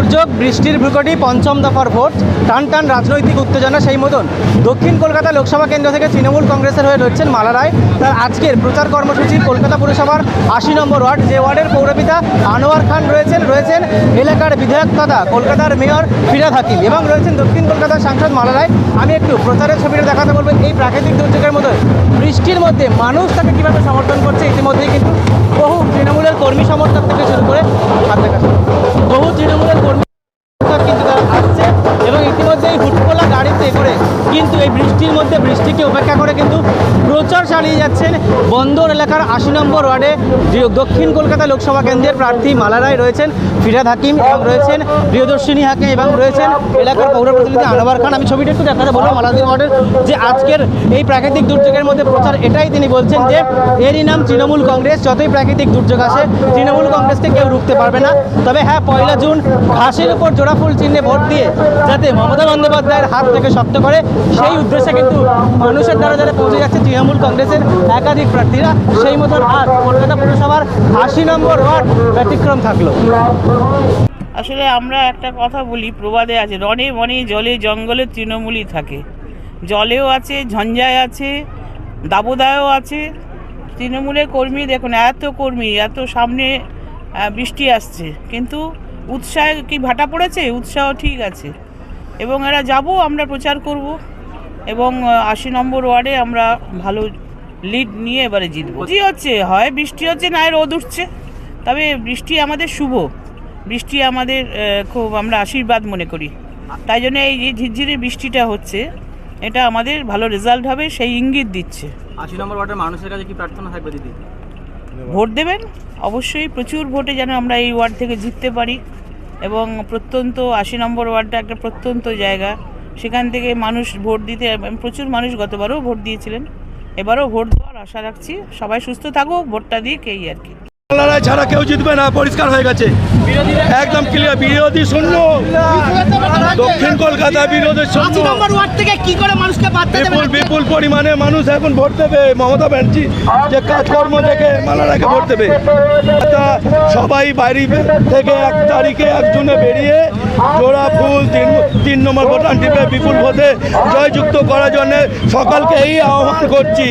দুর্যোগ, বৃষ্টির ভ্রুকটি পঞ্চম দফার ভোট, টান টান রাজনৈতিক উত্তেজনা, সেই মতন দক্ষিণ কলকাতা লোকসভা কেন্দ্র থেকে তৃণমূল কংগ্রেসের হয়ে লড়ছেন মালা রায়। তার আজকের প্রচার কর্মসূচি কলকাতা পুরসভার আশি নম্বর ওয়ার্ড, যে ওয়ার্ডের পৌরপিতা আনোয়ার খান রয়েছেন রয়েছেন এলাকার বিধায়ক তথা কলকাতার মেয়র ফিরাদ হাকিম এবং রয়েছেন দক্ষিণ কলকাতার সাংসদ মালা রায়। আমি একটু প্রচারের ছবিটা দেখাতে বলব, এই প্রাকৃতিক দুর্যোগের মতো বৃষ্টির মধ্যে মানুষ তাকে কীভাবে সমর্থন করছে, ইতিমধ্যেই কিন্তু বহু তৃণমূলের কর্মী সমর্থক থেকে শুরু করে বৃষ্টির মধ্যে বৃষ্টিকে উপেক্ষা করে কিন্তু প্রচার চালিয়ে যাচ্ছেন বন্দর এলাকার আশি নম্বর ওয়ার্ডে দক্ষিণ কলকাতা লোকসভা কেন্দ্রের প্রার্থী মালারায় রয়েছেন, ফিরাদ হাকিম এবং রয়েছেন প্রিয়দর্শিনী হাকিম এবং রয়েছেন এলাকার পৌর প্রতিনিধি আনোয়ার খান। আমি ছবিটা একটু দেখাতে বলব মালাদি ওয়ার্ডের যে আজকের এই প্রাকৃতিক দুর্যোগের মধ্যে প্রচার এটাই তিনি বলছেন যে এরই নাম তৃণমূল কংগ্রেস, যতই প্রাকৃতিক দুর্যোগ আসে, তৃণমূল কংগ্রেসকে কেউ রুখতে পারবে না। তবে হ্যাঁ পয়লা জুন ঘাসের উপর জোড়া ফুল চিহ্নে ভোট দিয়ে যাতে মমতা বন্দ্যোপাধ্যায়ের হাত থেকে শক্ত করে সেই উদ্দেশ্যে কিন্তু মানুষের দ্বারা যারা পৌঁছে যাচ্ছে তৃণমূল কংগ্রেসের একাধিক প্রার্থীরা, সেই মতন আর কলকাতা পুরসভার আশি নম্বর ওয়ার্ড ব্যতিক্রম থাকল। আসলে আমরা একটা কথা বলি, প্রবাদে আছে, রনে বনে, জলে, জঙ্গলে তৃণমূলই থাকে। জলেও আছে, ঝঞ্ঝায় আছে দাবদায়ও আছে। তৃণমূলের কর্মী দেখুন, এত কর্মী, এত সামনে বৃষ্টি আসছে। কিন্তু উৎসাহে কি ভাটা পড়েছে? উৎসাহ ঠিক আছে। এবং এরা যাব, আমরা প্রচার করব। এবং আশি নম্বর ওয়ার্ডে আমরা ভালো লিড নিয়ে এবারে জিতবো। কি হচ্ছে হয় বৃষ্টি হচ্ছে না রোদ উঠছে। তবে বৃষ্টি আমাদের শুভ। বৃষ্টি আমাদের খুব আমরা আশীর্বাদ মনে করি। তাই জন্য এই যে ঝিরঝিরে বৃষ্টিটা হচ্ছে এটা আমাদের ভালো রেজাল্ট হবে সেই ইঙ্গিত দিচ্ছে। আশি নম্বর ওয়ার্ডের মানুষের কাছে কি প্রার্থনা থাকবে দিদি? ভোট দেবেন? অবশ্যই প্রচুর ভোটে যেন আমরা এই ওয়ার্ড থেকে জিততে পারি। এবং প্রত্যন্ত আশি নম্বর ওয়ার্ডটা একটা প্রত্যন্ত জায়গা। সেখান থেকে মানুষ ভোট দিতে প্রচুর মানুষ গতবারও ভোট দিয়েছিলেন। এবারও ভোট দেওয়ার আশা রাখছি। সবাই সুস্থ থাকুক, ভোটটা দিয়ে এই আর কি। লড়াই ছাড়া কেউ জিতবে না পরিষ্কার হয়ে গেছে। একদম ক্লিয়ার বিরোধী শূন্য। দক্ষিণ কলকাতা বিরোধী শূন্য। বিপুল বিপুল পরিমাণে মানুষ এখন ভোট দেবে। মমতা ব্যানার্জি যে কাজকর্ম দেখে মালারাকে ভোট দেবে। সবাই বাইরে থেকে এক তারিখে এক জুনে বেরিয়ে জোড়া ফুল তিন তিন নম্বর ভোটান টিপে বিপুল ভোটে জয়যুক্ত করার জন্য সকলকে এই আহ্বান করছি।